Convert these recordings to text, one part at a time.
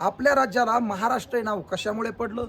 आपल्या राज्याला महाराष्ट्र हे नाव कशामुळे पडलं?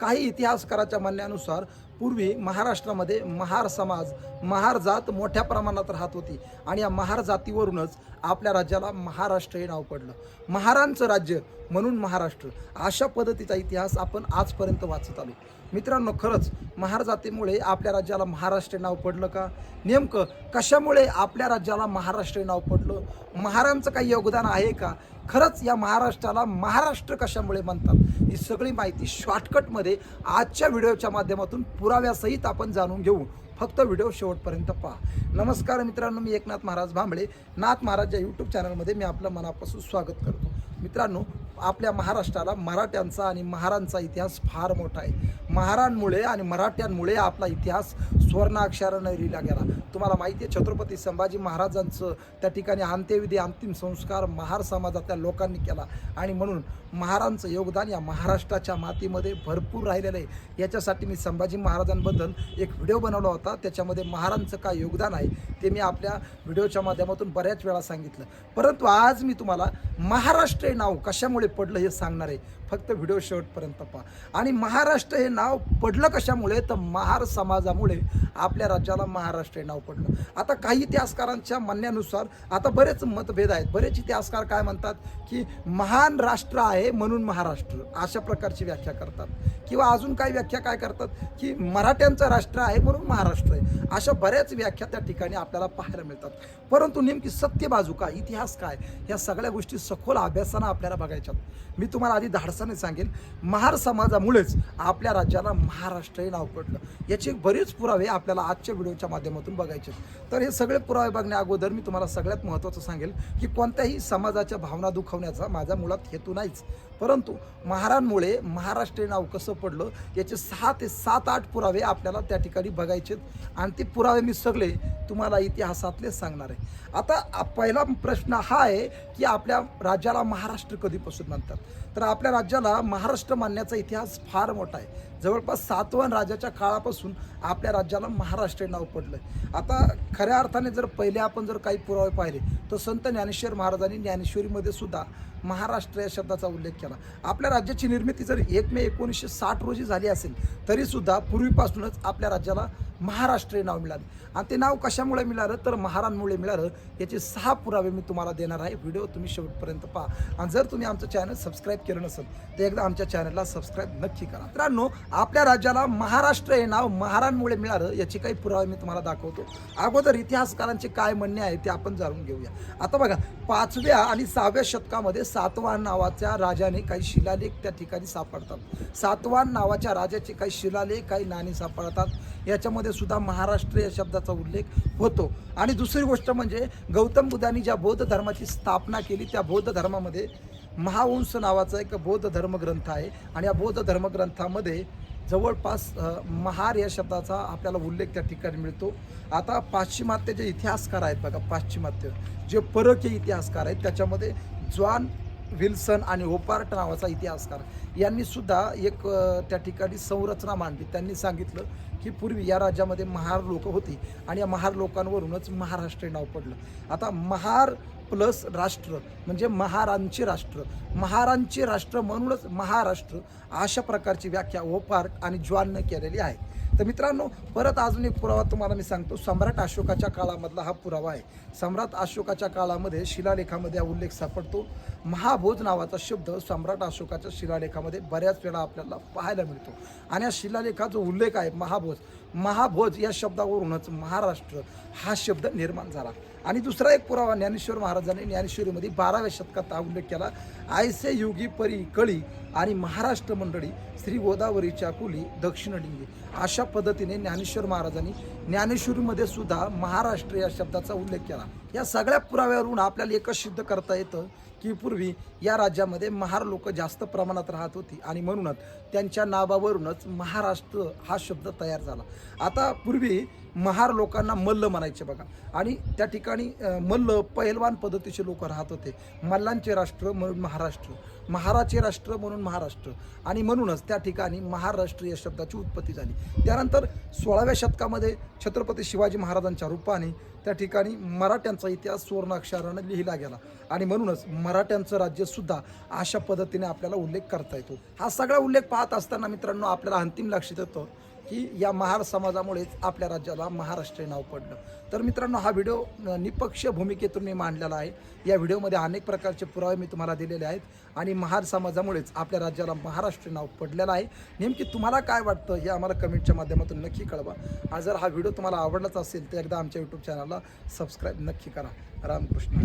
काही इतिहासकाराच्या म्हणण्यानुसार पूर्वी महाराष्ट्रामध्ये महार समाज महार जात मोठ्या प्रमाणात राहत होती. आणि या महार जातीवरूनच आपल्या राज्याला महाराष्ट्र हे नाव पडलं. महारांचं राज्य म्हणून महाराष्ट्र. अशा पद्धतीचा इतिहास आपण आजपर्यंत वाचत आलो. मित्रांनो खरंच महार जातीमुळे आपल्या राज्याला महाराष्ट्र नाव पडलं का? नेमकं कशामुळे आपल्या राज्याला महाराष्ट्र नाव पडलं? महारांचं काही योगदान आहे का? खरंच या महाराष्ट्राला महाराष्ट्र कशामुळे म्हणतात? ही सगळी माहिती शॉर्टकटमध्ये आजच्या व्हिडिओच्या माध्यमातून पुराव्यासहित आपण जाणून घेऊ. फक्त व्हिडिओ शेवटपर्यंत पहा. नमस्कार मित्रांनो मी एकनाथ महाराज भांबळे. नाथ महाराज या यूट्यूब चॅनलमध्ये मी आपलं मनापासून स्वागत करतो. मित्रांनो आपल्या महाराष्ट्राला मराठ्यांचा आणि महारांचा इतिहास फार मोठा आहे. महारांमुळे आणि मराठ्यांमुळे आपला इतिहास स्वर्णाक्षरानं लिहिला गेला. तुम्हाला माहिती आहे छत्रपती संभाजी महाराजांचं त्या ठिकाणी अंत्यविधी अंतिम संस्कार महार समाजातल्या लोकांनी केला. आणि म्हणून महारांचं योगदान या महाराष्ट्राच्या मातीमध्ये भरपूर राहिलेलं आहे. याच्यासाठी मी संभाजी महाराजांबद्दल एक व्हिडिओ बनवला होता. त्याच्यामध्ये महारांचं काय योगदान आहे ते मी आपल्या व्हिडिओच्या माध्यमातून बऱ्याच वेळा सांगितलं. परंतु आज मी तुम्हाला महाराष्ट्र हे नाव कशामुळे पडलं हे सांगणार आहे. फक्त व्हिडिओ शेवटपर्यंत पहा. आणि महाराष्ट्र हे नाव पडलं कशामुळे? तर महार समाजामुळे आपल्या राज्याला महाराष्ट्र हे नाव पडलं. आता काही इतिहासकारांच्या म्हणण्यानुसार आता बरेच मतभेद आहेत. बरेच इतिहासकार काय म्हणतात की महान राष्ट्र आहे म्हणून महाराष्ट्र. अशा प्रकारची व्याख्या करतात. किंवा अजून काही व्याख्या काय करतात की मराठ्यांचं राष्ट्र आहे म्हणून महाराष्ट्र आहे. अशा बऱ्याच व्याख्या त्या ठिकाणी आपल्याला पाहायला मिळतात. परंतु नेमकी सत्य बाजू काय? इतिहास काय? ह्या सगळ्या गोष्टी सखोल अभ्यासानं आपल्याला बघायच्यात मी तुम्हाला आधी धाडसाने सांगेन महार समाजामुळेच आपल्या राज्याला महाराष्ट्र हे नाव पडलं याचे बरेच पुरावे आपल्याला आजच्या व्हिडिओच्या माध्यमातून बघायचे आहेत. तर हे सगळे पुरावे बघण्या अगोदर मी तुम्हाला सगळ्यात महत्त्वाचं सांगेल की कोणत्याही समाजाच्या भावना दुखवण्याचा माझा मुळात हेतू नाहीच परंतु महारांमुळे महाराष्ट्र नाव कसं पडलं याचे सहा ते सात आठ पुरावे आपल्याला त्या ठिकाणी बघायचे आहेत. आणि ते पुरावे मी सगळे तुम्हाला इतिहासातले सांगणार आहे. आता पहिला प्रश्न हा आहे की आपल्या राज्याला महाराष्ट्र कधीपासून म्हणतात तर आपल्या राज्याला महाराष्ट्र मानण्याचा इतिहास फार मोठा आहे. जवळपास सातवन राजाच्या काळापासून आपल्या राज्याला महाराष्ट्र नाव पडलं आता खऱ्या अर्थाने जर पहिले आपण जर काही पुरावे पाहिले तर संत ज्ञानेश्वर महाराजांनी ज्ञानेश्वरीमध्ये सुद्धा महाराष्ट्र या शब्दाचा उल्लेख केला. आपल्या राज्याची निर्मिती जर एक मे एकोणीसशे साठ रोजी झाली असेल तरीसुद्धा पूर्वीपासूनच आपल्या राज्याला महाराष्ट्र हे नाव मिळालं. आणि ते नाव कशामुळे मिळालं? तर महारांमुळे मिळालं. याचे सहा पुरावे मी तुम्हाला देणार आहे. व्हिडिओ तुम्ही शेवटपर्यंत पहा. आणि जर तुम्ही आमचं चॅनल सबस्क्राईब केलं नसेल तर एकदा आमच्या चॅनलला सबस्क्राईब नक्की करा. मित्रांनो आपल्या राज्याला महाराष्ट्र हे नाव महारांमुळे मिळालं याचे काही पुरावे मी तुम्हाला दाखवतो. अगोदर इतिहासकारांचे काय म्हणणे आहे ते आपण जाणून घेऊया. आता बघा पाचव्या आणि सहाव्या शतकामध्ये सातवान नावाच्या राजाने काही शिलालेख त्या ठिकाणी सापडतात. सातवान नावाच्या राजाचे काही शिलालेख काही नाणी सापडतात. याच्यामध्ये सुद्धा महाराष्ट्र या शब्दाचा उल्लेख होतो. आणि दुसरी गोष्ट म्हणजे गौतम बुद्धांनी ज्या बौद्ध धर्माची स्थापना केली त्या बौद्ध धर्मामध्ये महावंश नावाचा एक बौद्ध धर्मग्रंथ आहे. आणि या बौद्ध धर्मग्रंथामध्ये जवळपास महार या शब्दाचा आपल्याला उल्लेख त्या ठिकाणी मिळतो. आता पाश्चिमात्य जे इतिहासकार आहेत बघा पाश्चिमात्य. जे परकीय इतिहासकार आहेत त्याच्यामध्ये ज्वान विल्सन आणि ओपार्ट नावाचा इतिहासकार यांनी सुद्धा एक त्या ठिकाणी संरचना मांडली. त्यांनी सांगितलं की पूर्वी या राज्यामध्ये महार लोक होती आणि या महार लोकांवरूनच महाराष्ट्र नाव पडलं. आता महार प्लस राष्ट्र म्हणजे महारांचे राष्ट्र. महारांचे राष्ट्र म्हणूनच महाराष्ट्र अशा प्रकारची व्याख्या ओपार्ट आणि ज्वाननं केलेली आहे. तर मित्रांनो परत अजून एक पुरावा तुम्हाला मी सांगतो. सम्राट अशोकाच्या काळामधला हा पुरावा आहे. सम्राट अशोकाच्या काळामध्ये शिलालेखामध्ये हा उल्लेख सापडतो. महाभोज नावाचा शब्द सम्राट अशोकाच्या शिलालेखामध्ये बऱ्याच वेळा आपल्याला पाहायला मिळतो. आणि या शिलालेखाचा जो उल्लेख आहे महाभोज महाभोज या शब्दावरूनच महाराष्ट्र हा शब्द निर्माण झाला. आणि दुसरा एक पुरावा ज्ञानेश्वर महाराजांनी ज्ञानेश्वरीमध्ये बाराव्या शतकात हा उल्लेख केला. आयसे युगी परी कळी आणि महाराष्ट्र मंडळी श्री गोदावरीच्या कुली दक्षिणलिंगी अशा पद्धतीने ज्ञानेश्वर महाराजांनी ज्ञानेश्वरीमध्ये सुद्धा महाराष्ट्र या शब्दाचा उल्लेख केला. या सगळ्या पुराव्यावरून आपल्याला एकच सिद्ध करता येतं की पूर्वी या राज्यामध्ये महार लोक जास्त प्रमाणात राहत होती. आणि म्हणूनच त्यांच्या नावावरूनच महाराष्ट्र हा शब्द तयार झाला. आता पूर्वी महार लोकांना मल्ल म्हणायचे बघा. आणि त्या ठिकाणी मल्ल पहिलवान पद्धतीचे लोक राहत होते. मल्लांचे राष्ट्र म्हणून महाराष्ट्र. महाराचे राष्ट्र म्हणून महाराष्ट्र. आणि म्हणूनच त्या ठिकाणी महाराष्ट्र या शब्दाची उत्पत्ती झाली. त्यानंतर सोळाव्या शतकामध्ये छत्रपती शिवाजी महाराजांच्या रूपाने त्या ठिकाणी मराठ्यांचा इतिहास सुवर्णाक्षरानं लिहिला गेला. आणि म्हणूनच मराठ्यांचं राज्यसुद्धा अशा पद्धतीने आपल्याला उल्लेख करता येतो. हा सगळा उल्लेख पाहत असताना मित्रांनो आपल्याला अंतिम लक्षात येतं की या महार समाजामुळेच आपल्या राज्याला महाराष्ट्र नाव पडलं. तर मित्रांनो हा व्हिडिओ निपक्ष भूमिकेतून मी मांडलेला आहे. या व्हिडिओमध्ये अनेक प्रकारचे पुरावे मी तुम्हाला दिलेले आहेत आणि महार समाजामुळेच आपल्या राज्याला महाराष्ट्र नाव पडलेलं आहे. नेमकी तुम्हाला काय वाटतं हे आम्हाला कमेंटच्या माध्यमातून नक्की कळवा. आणि जर हा व्हिडिओ तुम्हाला आवडलाच असेल तर एकदा आमच्या यूट्यूब चॅनलला सबस्क्राईब नक्की करा. रामकृष्ण.